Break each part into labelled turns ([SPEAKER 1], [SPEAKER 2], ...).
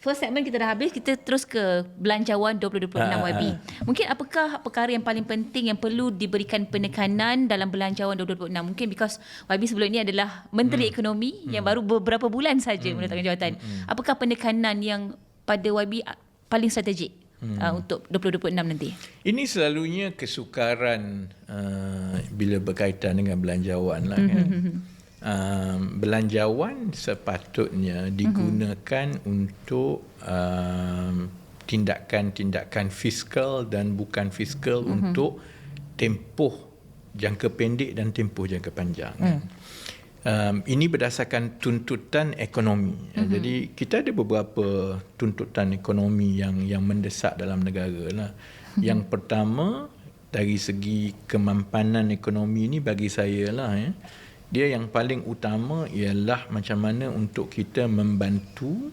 [SPEAKER 1] First segment kita dah habis, kita terus ke belanjawan 2026
[SPEAKER 2] Ah,
[SPEAKER 1] YB. Mungkin apakah perkara yang paling penting yang perlu diberikan penekanan dalam belanjawan 2026? Mungkin because YB sebelum ini adalah Menteri
[SPEAKER 2] Hmm.
[SPEAKER 1] Ekonomi yang baru beberapa bulan saja meletakkan jawatan.
[SPEAKER 2] Hmm.
[SPEAKER 1] Apakah penekanan yang pada YB paling strategik
[SPEAKER 2] Hmm.
[SPEAKER 1] uh, untuk 2026 nanti?
[SPEAKER 2] Ini selalunya kesukaran uh, bila berkaitan dengan belanjawan lah kan. Um, belanjawan sepatutnya digunakan untuk um, tindakan-tindakan fiskal dan bukan fiskal untuk tempoh jangka pendek dan tempoh jangka panjang. Um, ini berdasarkan tuntutan ekonomi. Mm-hmm. Jadi kita ada beberapa tuntutan ekonomi yang yang mendesak dalam negara lah. Mm-hmm. Yang pertama dari segi kemampanan ekonomi ini bagi saya lah ya. Dia yang paling utama ialah macam mana untuk kita membantu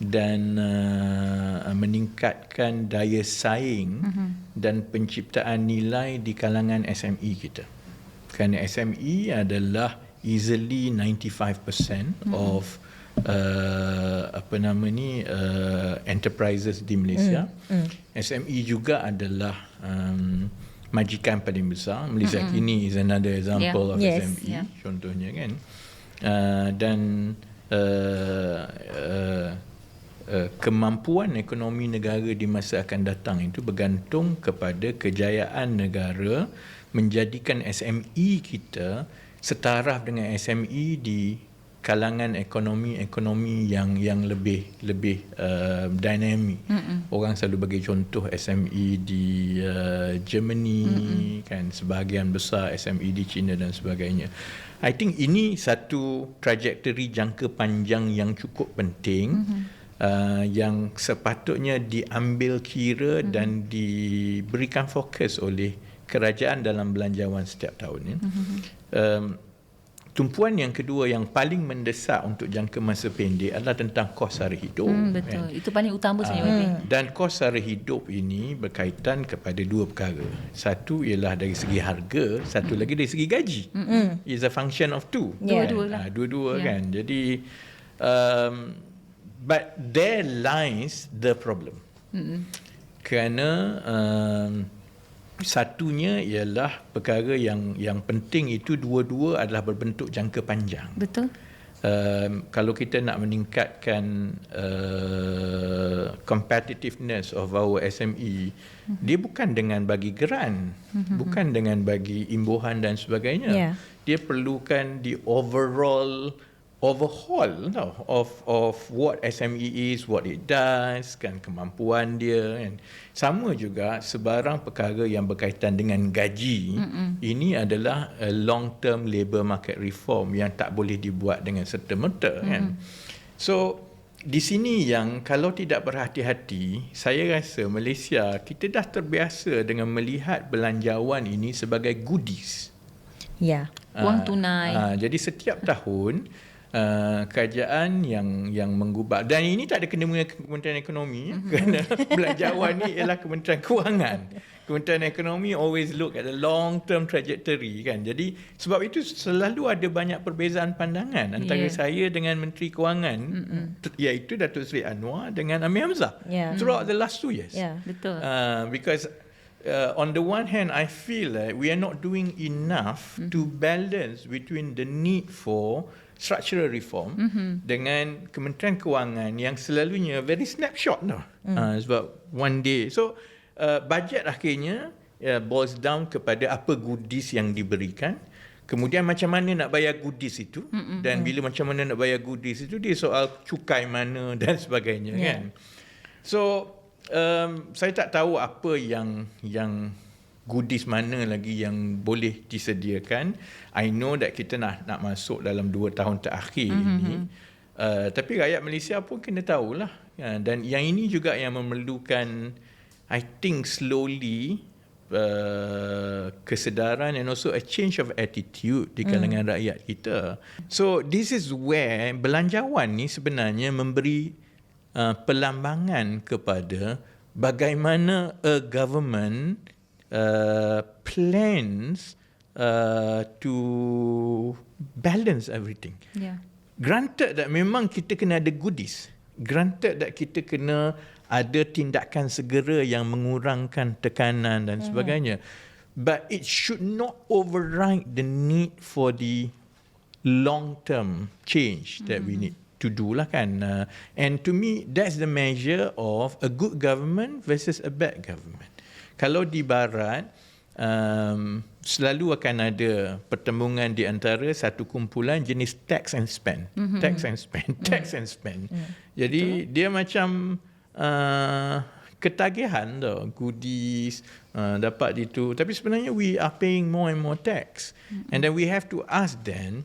[SPEAKER 2] dan uh, meningkatkan daya saing mm-hmm. dan penciptaan nilai di kalangan SME kita. Kerana SME adalah easily 95% mm-hmm. of uh, apa nama ni uh, enterprises di Malaysia. Mm. SME juga adalah um, majikan paling besar. Malaysia mm-hmm. kini is another example
[SPEAKER 1] Yeah.
[SPEAKER 2] of
[SPEAKER 3] Yes,
[SPEAKER 2] SME
[SPEAKER 1] yeah.
[SPEAKER 2] contohnya kan. Uh, dan uh, uh, uh, kemampuan ekonomi negara di masa akan datang itu bergantung kepada kejayaan negara menjadikan SME kita setaraf dengan SME di kalangan ekonomi-ekonomi yang yang lebih lebih uh, dinamik. Mm-mm. Orang selalu bagi contoh SME di uh, Germany Mm-mm. kan sebahagian besar SME di China dan sebagainya. I think ini satu trajectory jangka panjang yang cukup penting. Mm-hmm. Uh, yang sepatutnya diambil kira mm-hmm. dan diberikan fokus oleh kerajaan dalam belanjawan setiap tahun ya. Mm-hmm. Um, tumpuan yang kedua yang paling mendesak untuk jangka masa pendek adalah tentang kos sara hidup.
[SPEAKER 1] Hmm, betul. Itu paling utama sebenarnya YB.
[SPEAKER 2] Dan kos sara hidup ini berkaitan kepada dua perkara. Satu ialah dari segi harga, satu lagi dari segi gaji. Mm-hmm. Is a function of two.
[SPEAKER 3] Yeah.
[SPEAKER 1] Dua-dua lah.
[SPEAKER 2] Ah, dua-dua
[SPEAKER 1] Yeah.
[SPEAKER 2] kan. Jadi um, but there lies the problem. Mm-hmm. Kerana um, satunya ialah perkara yang yang penting itu dua-dua adalah berbentuk jangka panjang.
[SPEAKER 1] Betul.
[SPEAKER 2] Um, kalau kita nak meningkatkan uh, competitiveness of our SME, mm-hmm. dia bukan dengan bagi geran, mm-hmm. bukan dengan bagi imbuhan dan sebagainya.
[SPEAKER 3] Yeah.
[SPEAKER 2] Dia perlukan di overall overhaul tau, of of what SME is, what it does, kan kemampuan dia kan. Sama juga sebarang perkara yang berkaitan dengan gaji, Mm-mm. ini adalah a long term labour market reform yang tak boleh dibuat dengan serta-merta kan. So di sini yang kalau tidak berhati-hati, saya rasa Malaysia kita dah terbiasa dengan melihat belanjawan ini sebagai goodies.
[SPEAKER 3] Ya.
[SPEAKER 1] Wang
[SPEAKER 2] Ah,
[SPEAKER 1] tunai.
[SPEAKER 2] ah, jadi setiap tahun uh, kerajaan yang yang menggubah dan ini tak ada kena dengan Kementerian Ekonomi mm-hmm. kerana belanjawan ni ialah Kementerian Kewangan. Kementerian Ekonomi always look at the long term trajectory kan. Jadi sebab itu selalu ada banyak perbezaan pandangan antara
[SPEAKER 1] Yeah.
[SPEAKER 2] saya dengan Menteri Kewangan mm-hmm. iaitu Datuk Seri Anwar dengan Amir Hamzah
[SPEAKER 3] Yeah.
[SPEAKER 2] throughout the last two years.
[SPEAKER 3] Yeah.
[SPEAKER 1] Betul.
[SPEAKER 2] Uh, because uh, on the one hand, I feel that we are not doing enough mm-hmm. to balance between the need for structural reform mm-hmm. dengan Kementerian Kewangan yang selalunya very snapshot tau. Mm. Uh, sebab one day. So, uh, budget akhirnya uh, boils down kepada apa goodies yang diberikan. Kemudian macam mana nak bayar goodies itu mm-hmm. dan bila macam mana nak bayar goodies itu dia soal cukai mana dan sebagainya
[SPEAKER 3] Yeah.
[SPEAKER 2] kan. So um, saya tak tahu apa yang yang goodies mana lagi yang boleh disediakan. I know that kita nak nak masuk dalam dua tahun terakhir mm-hmm. ini. Uh, tapi rakyat Malaysia pun kena tahulah. Ya, dan yang ini juga yang memerlukan I think slowly uh, kesedaran and also a change of attitude di kalangan mm. rakyat kita. So this is where belanjawan ni sebenarnya memberi uh, pelambangan kepada bagaimana a government uh, plans uh, to balance everything.
[SPEAKER 1] Yeah.
[SPEAKER 2] Granted that memang kita kena ada goodies. granted that kita kena ada tindakan segera yang mengurangkan tekanan dan sebagainya but it should not override the need for the long term change that we need to do lah kan uh, and to me that's the measure of a good government versus a bad government kalau di barat um, selalu akan ada pertembungan di antara satu kumpulan jenis tax and spend mm-hmm. tax and spend tax and spend mm. jadi Betul. dia macam uh, ketagihan tau goodies uh, dapat itu tapi sebenarnya we are paying more and more tax mm-hmm. and then we have to ask then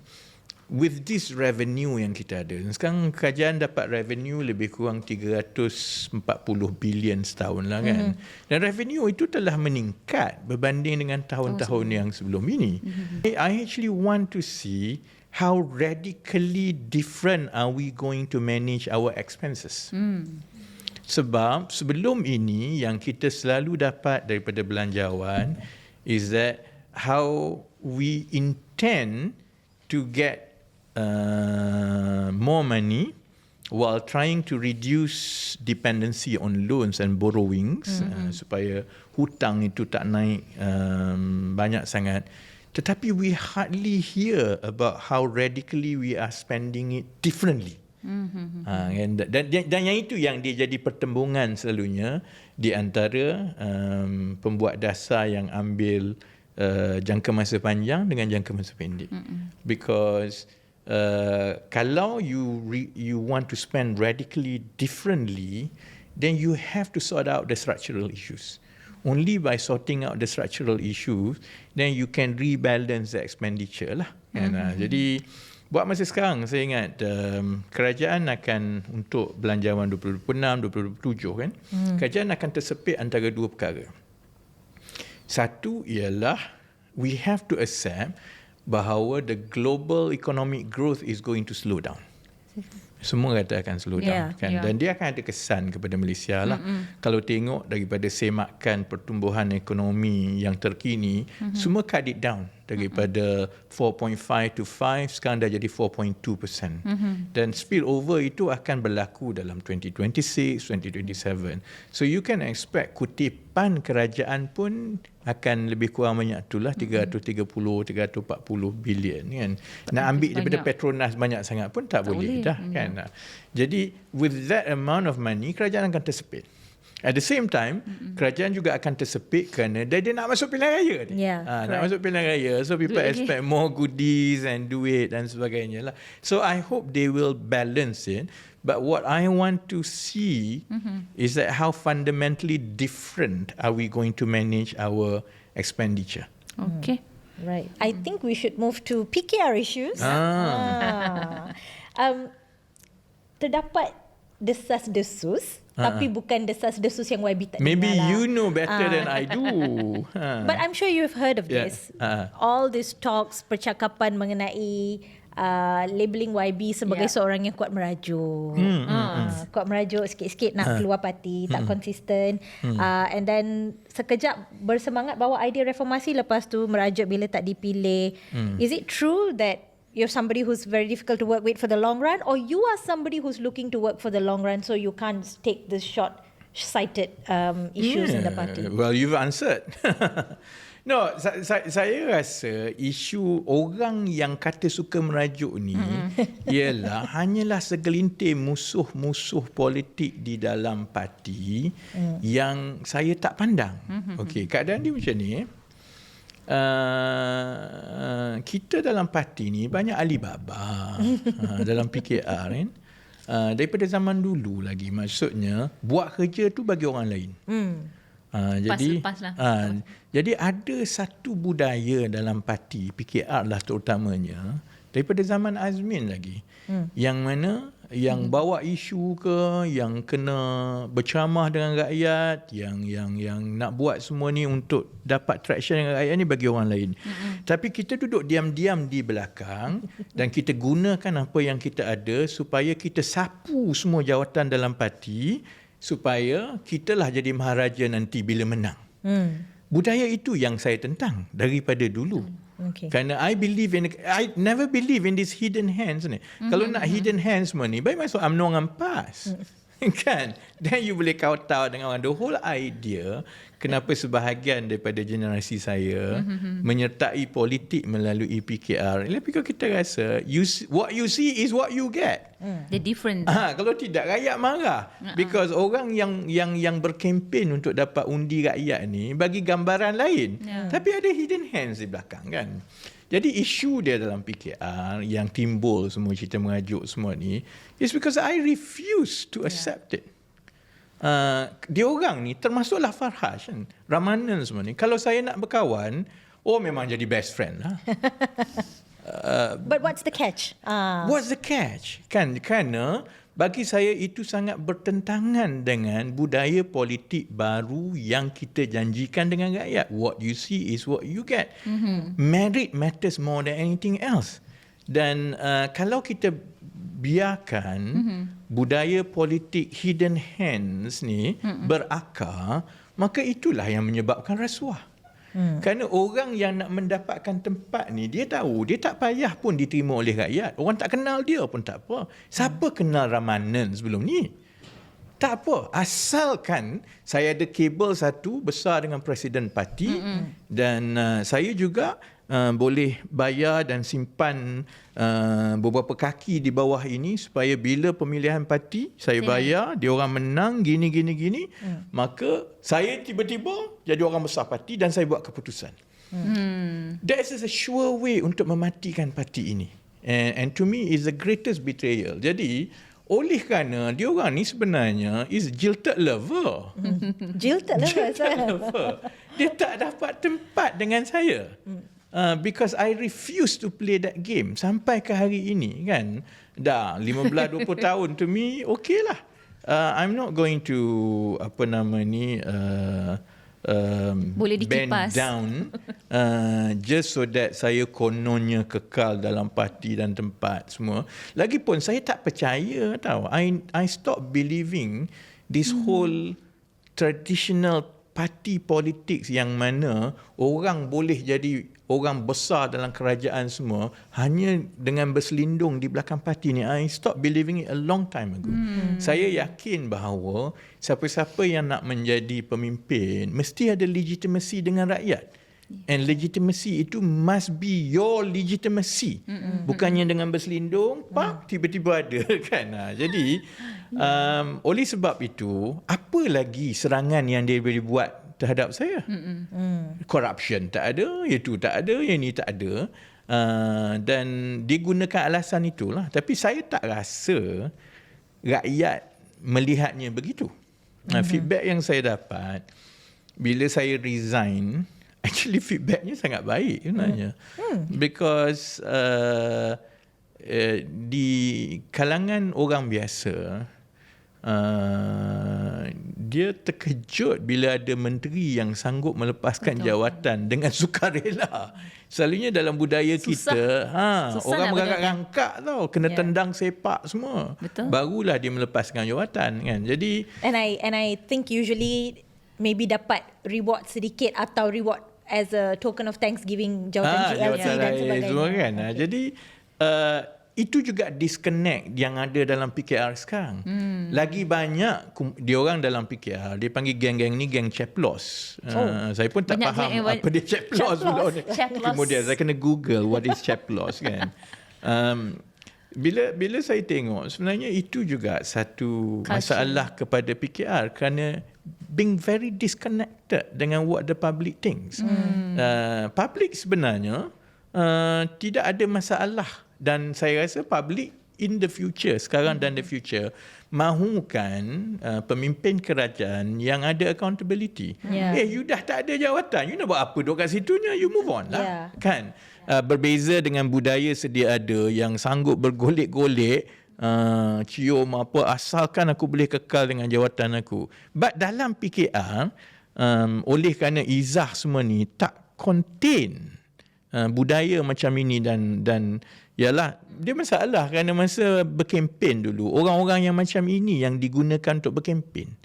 [SPEAKER 2] with this revenue yang kita ada sekarang kerajaan dapat revenue lebih kurang 340 bilion setahun lah kan mm-hmm. dan revenue itu telah meningkat berbanding dengan tahun-tahun yang sebelum ini mm-hmm. I actually want to see how radically different are we going to manage our expenses mm. sebab sebelum ini yang kita selalu dapat daripada belanjawan is that how we intend to get uh, more money while trying to reduce dependency on loans and borrowings mm-hmm. uh, supaya hutang itu tak naik um, banyak sangat tetapi we hardly hear about how radically we are spending it differently mm-hmm. uh, and, dan, dan, dan yang itu yang dia jadi pertembungan selalunya di antara um, pembuat dasar yang ambil uh, jangka masa panjang dengan jangka masa pendek mm-hmm. because uh, kalau you re, you want to spend radically differently, then you have to sort out the structural issues. Only by sorting out the structural issues, then you can rebalance the expenditure lah. Kan? Mm-hmm. Uh, jadi buat masa sekarang saya ingat um, kerajaan akan untuk belanjawan 2026, 2027 kan, mm. kerajaan akan tersepit antara dua perkara. Satu ialah we have to accept bahawa the global economic growth is going to slow down. Semua kata akan slow down yeah, kan yeah. dan dia akan ada kesan kepada Malaysia lah. Mm-hmm. Kalau tengok daripada semakan pertumbuhan ekonomi yang terkini, mm-hmm. semua cut it down daripada mm-hmm. 4.5 to 5 sekarang dah jadi 4.2%. Mm-hmm. Dan spill over itu akan berlaku dalam 2026, 2027. So you can expect kutipan kerajaan pun akan lebih kurang banyak itulah 330 340 bilion kan. Nak ambil daripada Petronas banyak sangat pun tak, tak boleh, boleh dah mm-hmm. kan. Jadi with that amount of money kerajaan akan tersepit. At the same time, mm-hmm. kerajaan juga akan tersepit kerana dia, dia nak masuk pilihan raya.
[SPEAKER 1] Yeah,
[SPEAKER 2] ha, nak masuk pilihan raya. So people duit expect lagi. more goodies and duit dan sebagainya lah. So I hope they will balance it. But what I want to see mm-hmm. is that how fundamentally different are we going to manage our expenditure.
[SPEAKER 1] Okay.
[SPEAKER 3] Mm. Right. I think we should move to PKR issues. Ah. ah. Um, terdapat desas-desus uh-huh. tapi bukan desas-desus yang YB tak
[SPEAKER 2] Maybe
[SPEAKER 3] dengar
[SPEAKER 2] lah. you know better uh. than I do.
[SPEAKER 3] Ha. But I'm sure you've heard of yeah. this. Uh. All these talks, percakapan mengenai uh, labeling YB sebagai yeah. seorang yang kuat merajuk. Hmm, uh, hmm, kuat merajuk sikit-sikit nak uh. keluar parti, tak hmm. konsisten. Hmm. Uh, and then sekejap bersemangat bawa idea reformasi lepas tu merajuk bila tak dipilih. Hmm. Is it true that you're somebody who's very difficult to work with for the long run or you are somebody who's looking to work for the long run so you can't take this short sighted um, issues yeah. in the party
[SPEAKER 2] well you've answered no saya, saya, rasa isu orang yang kata suka merajuk ni mm-hmm. ialah hanyalah segelintir musuh-musuh politik di dalam parti mm. yang saya tak pandang mm-hmm. okey keadaan dia macam ni eh Uh, kita dalam parti ni banyak Alibaba uh, dalam PKR kan uh, daripada zaman dulu lagi maksudnya buat kerja tu bagi orang lain hmm. uh, jadi lepas lah. uh, jadi ada satu budaya dalam parti PKR lah terutamanya daripada zaman Azmin lagi hmm. yang mana yang hmm. bawa isu ke yang kena berceramah dengan rakyat yang yang yang nak buat semua ni untuk dapat traction dengan rakyat ni bagi orang lain hmm. tapi kita duduk diam-diam di belakang dan kita gunakan apa yang kita ada supaya kita sapu semua jawatan dalam parti supaya kitalah jadi maharaja nanti bila menang hmm. budaya itu yang saya tentang daripada dulu hmm.
[SPEAKER 3] Okay.
[SPEAKER 2] Kerana I believe in I never believe in this hidden hands ni. Mm-hmm. Kalau nak hidden hands semua ni, baik masuk UMNO dengan PAS. kan? Then you boleh kau tahu dengan orang. The whole idea kenapa sebahagian daripada generasi saya mm-hmm. menyertai politik melalui PKR. Ialah because kita rasa you, what you see is what you get.
[SPEAKER 1] The difference.
[SPEAKER 2] Ha, kalau tidak rakyat marah. Because orang yang yang yang berkempen untuk dapat undi rakyat ni bagi gambaran lain.
[SPEAKER 1] Ya.
[SPEAKER 2] Tapi ada hidden hands di belakang kan. Jadi isu dia dalam PKR yang timbul semua cerita mengajuk semua ni is because I refuse to accept it. Uh, dia orang ni termasuklah Farhaj kan. Ramanan semua ni. Kalau saya nak berkawan, oh memang jadi best friend lah.
[SPEAKER 3] But what's the catch? Ah.
[SPEAKER 2] What's the catch? Kan kerana bagi saya itu sangat bertentangan dengan budaya politik baru yang kita janjikan dengan rakyat. What you see is what you get. Mm-hmm. Merit matters more than anything else. Dan uh, kalau kita biarkan mm-hmm. budaya politik hidden hands ni mm-hmm. berakar, maka itulah yang menyebabkan rasuah. Hmm. Kerana orang yang nak mendapatkan tempat ni dia tahu dia tak payah pun diterima oleh rakyat. Orang tak kenal dia pun tak apa. Siapa hmm. kenal Ramanan sebelum ni? Tak apa. Asalkan saya ada kabel satu besar dengan presiden parti hmm. dan uh, saya juga uh, boleh bayar dan simpan uh, beberapa kaki di bawah ini supaya bila pemilihan parti saya
[SPEAKER 1] Okay.
[SPEAKER 2] bayar dia orang menang gini gini gini hmm. maka saya tiba-tiba jadi orang besar parti dan saya buat keputusan.
[SPEAKER 1] Hmm.
[SPEAKER 2] That is a sure way untuk mematikan parti ini. And, and to me is the greatest betrayal. Jadi oleh kerana dia orang ni sebenarnya is jilted lover.
[SPEAKER 3] Jilted lah
[SPEAKER 2] Jilted lover. Dia tak dapat tempat dengan saya. Uh, because I refuse to play that game sampai ke hari ini kan. Dah 15 20 tahun to me okay lah. Uh, I'm not going to apa nama ni uh, um,
[SPEAKER 1] Boleh
[SPEAKER 2] bend down uh, just so that saya kononnya kekal dalam parti dan tempat semua. Lagipun saya tak percaya tau. I I stop believing this hmm. whole traditional parti politics yang mana orang boleh jadi orang besar dalam kerajaan semua hanya dengan berselindung di belakang parti ni I stop believing it a long time ago. Hmm. Saya yakin bahawa siapa-siapa yang nak menjadi pemimpin mesti ada legitimacy dengan rakyat. And legitimacy itu must be your legitimacy. Mm-mm. Bukannya dengan berselindung, pak tiba-tiba ada kan. Ha, jadi um, oleh sebab itu, apa lagi serangan yang dia boleh buat terhadap saya? Mm. Corruption tak ada, itu tak ada, yang ini tak ada. Uh, dan dia gunakan alasan itulah. Tapi saya tak rasa rakyat melihatnya begitu. Mm-hmm. feedback yang saya dapat bila saya resign actually feedbacknya sangat baik sebenarnya hmm. because uh, uh, di kalangan orang biasa uh, dia terkejut bila ada menteri yang sanggup melepaskan Betul. jawatan dengan sukarela selalunya dalam budaya
[SPEAKER 1] Susah.
[SPEAKER 2] kita ha
[SPEAKER 1] Susah
[SPEAKER 2] orang merangkak-rangkak tau kena
[SPEAKER 1] Ya.
[SPEAKER 2] tendang sepak semua
[SPEAKER 1] Betul.
[SPEAKER 2] barulah dia melepaskan jawatan kan jadi
[SPEAKER 3] And I and I think usually maybe dapat reward sedikit atau reward as a token of thanksgiving jawatan
[SPEAKER 2] Ah,
[SPEAKER 3] GLC
[SPEAKER 2] jawatan
[SPEAKER 3] dan sebagainya.
[SPEAKER 2] Semua kan. Okay. Jadi uh, itu juga disconnect yang ada dalam PKR sekarang. Hmm. Lagi banyak kum- dia orang dalam PKR dia panggil geng-geng ni geng ceplos.
[SPEAKER 3] Oh.
[SPEAKER 2] Uh, saya pun tak
[SPEAKER 1] Banyak
[SPEAKER 2] faham
[SPEAKER 1] geng-
[SPEAKER 2] apa dia ceplos pula. Kemudian saya kena Google what is ceplos kan. Um, bila bila saya tengok sebenarnya itu juga satu
[SPEAKER 1] Culture.
[SPEAKER 2] masalah kepada PKR kerana being very disconnected dengan what the public thinks. Hmm. Uh, public sebenarnya uh, tidak ada masalah dan saya rasa public in the future sekarang dan the future mahukan uh, pemimpin kerajaan yang ada accountability.
[SPEAKER 3] Yeah.
[SPEAKER 2] Eh you dah tak ada jawatan, you nak buat apa duduk kat situnya, you move on lah.
[SPEAKER 3] Yeah.
[SPEAKER 2] Kan? Uh, berbeza dengan budaya sedia ada yang sanggup bergolek-golek uh, cium apa asalkan aku boleh kekal dengan jawatan aku. But dalam PKR um, oleh kerana izah semua ni tak contain uh, budaya macam ini dan dan Yalah, dia masalah kerana masa berkempen dulu, orang-orang yang macam ini yang digunakan untuk berkempen.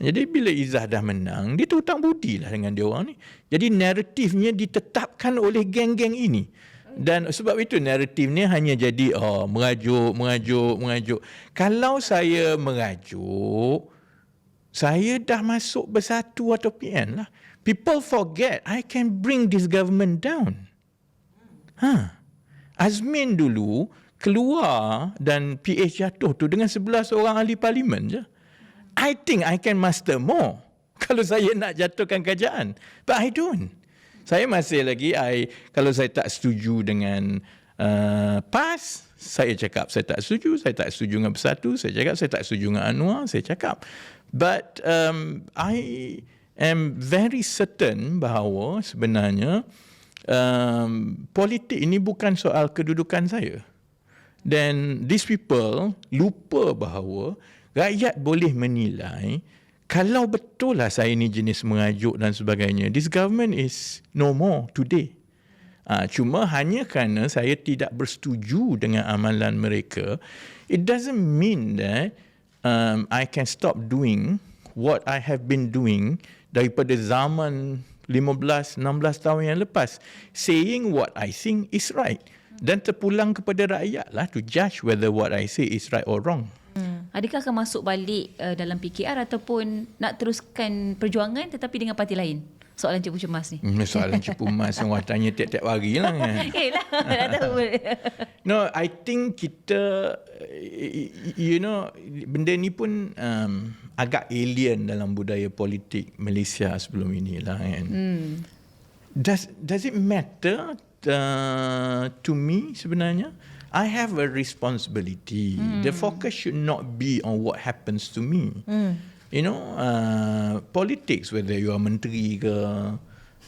[SPEAKER 2] Jadi bila Izzah dah menang, dia terhutang budi lah dengan dia orang ni. Jadi naratifnya ditetapkan oleh geng-geng ini. Dan sebab itu naratif ni hanya jadi oh, merajuk, merajuk, merajuk. Kalau saya merajuk, saya dah masuk bersatu atau PN lah. People forget I can bring this government down. Ha. Azmin dulu keluar dan PH jatuh tu dengan 11 orang ahli parlimen je. I think I can master more kalau saya nak jatuhkan kerajaan. But I don't. Saya masih lagi I kalau saya tak setuju dengan uh, PAS, saya cakap saya tak setuju, saya tak setuju dengan Bersatu, saya cakap saya tak setuju dengan Anwar, saya cakap. But um, I am very certain bahawa sebenarnya um, politik ini bukan soal kedudukan saya. Dan these people lupa bahawa rakyat boleh menilai kalau betul lah saya ni jenis mengajuk dan sebagainya, this government is no more today. Uh, cuma hanya kerana saya tidak bersetuju dengan amalan mereka, it doesn't mean that um, I can stop doing what I have been doing daripada zaman 15, 16 tahun yang lepas. Saying what I think is right. Dan terpulang kepada rakyat lah to judge whether what I say is right or wrong.
[SPEAKER 1] Adakah akan masuk balik uh, dalam PKR ataupun nak teruskan perjuangan tetapi dengan parti lain? Soalan Cik Cemas ni.
[SPEAKER 2] Hmm, soalan Cik Mas yang awak tanya tiap-tiap hari lah. Kan?
[SPEAKER 1] Eh lah, dah tahu.
[SPEAKER 2] No, I think kita, you know, benda ni pun um, agak alien dalam budaya politik Malaysia sebelum ini lah kan. Hmm. Does, does it matter uh, to me sebenarnya? I have a responsibility. Mm. The focus should not be on what happens to me. Mm. You know, uh, politics, whether you are menteri ke,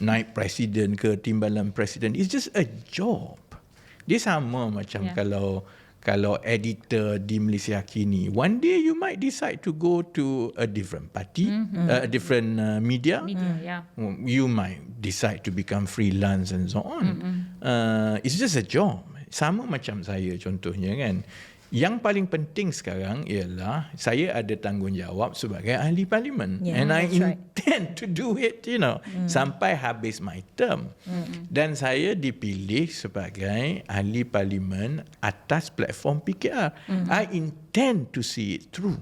[SPEAKER 2] naik presiden ke, timbalan presiden, it's just a job. Dia sama macam yeah. kalau kalau editor di Malaysia kini, one day you might decide to go to a different party, mm-hmm. uh, a different uh, media.
[SPEAKER 1] Media, yeah.
[SPEAKER 2] You might decide to become freelance and so on. Mm-hmm. Uh, it's just a job sama macam saya contohnya kan yang paling penting sekarang ialah saya ada tanggungjawab sebagai ahli parlimen yeah, and I intend right. to do it you know mm. sampai habis my term mm. dan saya dipilih sebagai ahli parlimen atas platform PKR mm. I intend to see it through